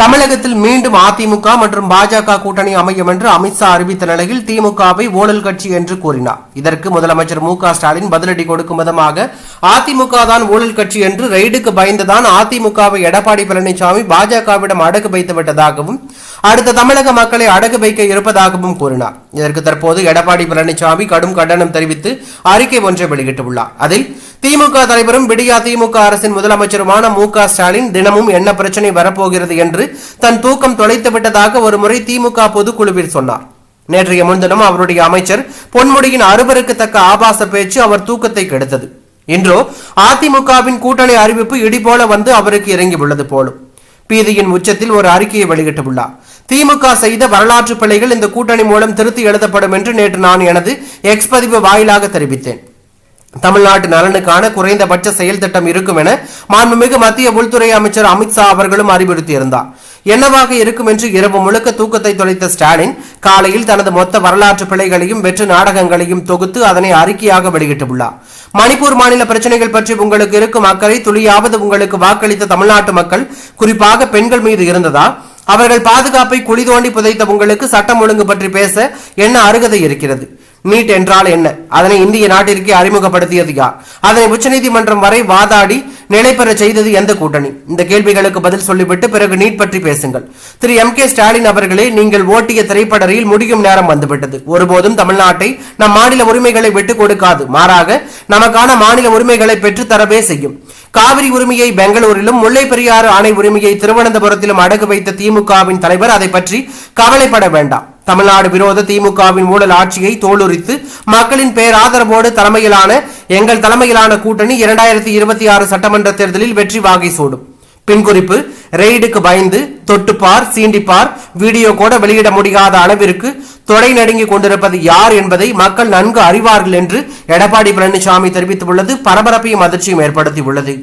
தமிழகத்தில் மீண்டும் அதிமுக மற்றும் பாஜக கூட்டணி அமையும் என்று அமித்ஷா அறிவித்த நிலையில் திமுகவை ஊழல் கட்சி என்று கூறினார். இதற்கு முதலமைச்சர் மு ஸ்டாலின் பதிலடி கொடுக்கும் விதமாக அதிமுக தான் ஊழல் கட்சி என்று ரெய்டுக்கு பயந்துதான் அதிமுகவை எடப்பாடி பழனிசாமி பாஜகவிடம் அடகு வைத்து விட்டதாகவும் அடுத்த தமிழக மக்களை அடகு வைக்க இருப்பதாகவும் கூறினார். இதற்கு தற்போது எடப்பாடி பழனிசாமி கடும் கண்டனம் தெரிவித்து அறிக்கை ஒன்றை வெளியிட்டுள்ளார். அதில் திமுக தலைவரும் விடியா திமுக அரசின் முதலமைச்சருமான மு க ஸ்டாலின் தினமும் என்ன பிரச்சனை வரப்போகிறது என்று தன் தூக்கம் தொலைத்து விட்டதாக ஒருமுறை திமுக பொதுக்குழுவில் சொன்னார். நேற்றைய முன்தினம் அவருடைய அமைச்சர் பொன்முடியின் அருவருக்கத்தக்க ஆபாச பேச்சு அவர் தூக்கத்தை கெடுத்தது. இன்றோ அதிமுகவின் கூட்டணி அறிவிப்பு இடி போல வந்து அவருக்கு இறங்கியுள்ளது போலும். பீதியின் உச்சத்தில் ஒரு அறிக்கையை வெளியிட்டுள்ளார். திமுக செய்த வரலாற்று பிழைகள் இந்த கூட்டணி மூலம் திருத்தி எழுதப்படும் என்று நேற்று நான் எனது எக்ஸ் பதிவு வாயிலாக தெரிவித்தேன். தமிழ்நாட்டு நலனுக்கான குறைந்தபட்ச செயல் திட்டம் இருக்கும் என மாண்புமிகு மத்திய உள்துறை அமைச்சர் அமித்ஷா அவர்களும் அறிவுறுத்தியிருந்தார். என்னவாக இருக்கும் என்று இரவு முழுக்க தூக்கத்தை தொலைத்த ஸ்டாலின் காலையில் தனது மொத்த வரலாற்று பிழைகளையும் வெற்று நாடகங்களையும் தொகுத்து அதனை அறிக்கையாக வெளியிட்டுள்ளார். மணிப்பூர் மாநில பிரச்சனைகள் பற்றி உங்களுக்கு இருக்கும் அக்கறை துளியாவது உங்களுக்கு வாக்களித்த தமிழ்நாட்டு மக்கள் குறிப்பாக பெண்கள் மீது இருந்ததா? அவர்கள் பாதுகாப்பை குழி தோண்டி புதைத்த உங்களுக்கு சட்டம் ஒழுங்கு பற்றி பேச என்ன அருகதை இருக்கிறது? நீட் என்றால் என்ன? அதனை இந்திய நாட்டிற்கே அறிமுகப்படுத்தியது யார் அதனை உச்சநீதிமன்றம் வரை வாதாடி நிலைபெற செய்தது எந்த கூட்டணி? இந்த கேள்விகளுக்கு பதில் சொல்லிவிட்டு பிறகு நீட் பற்றி பேசுங்கள். திரு எம் கே ஸ்டாலின் அவர்களே நீங்கள் ஓட்டிய திரைப்படரில் முடியும் நேரம் வந்துவிட்டது. ஒருபோதும் தமிழ்நாட்டை நம் மாநில உரிமைகளை விட்டுக் கொடுக்காது. மாறாக நமக்கான மாநில உரிமைகளை பெற்றுத்தரவே செய்யும். காவிரி உரிமையை பெங்களூரிலும் முல்லை பெரியாறு அணை உரிமையை திருவனந்தபுரத்திலும் அடகு வைத்த திமுகவின் தலைவர் அதை பற்றி கவலைப்பட வேண்டாம். தமிழ்நாடு விரோத திமுகவின் ஊழல் ஆட்சியை தோலுரித்து மக்களின் பேராதரவோடு தலைமையிலான எங்கள் தலைமையிலான கூட்டணி இரண்டாயிரத்தி இருபத்தி ஆறு சட்டமன்ற தேர்தலில் வெற்றி வாகை சூடும். பின்குறிப்பு ரெய்டுக்கு பயந்து தொட்டுப்பார் சீண்டிப்பார் வீடியோ கூட வெளியிட முடியாத அளவிற்கு தொடை நடுங்கி கொண்டிருப்பது யார் என்பதை மக்கள் நன்கு அறிவார்கள் என்று எடப்பாடி பழனிசாமி தெரிவித்துள்ளது. பரபரப்பையும் அதிர்ச்சியும் ஏற்படுத்தியுள்ளது.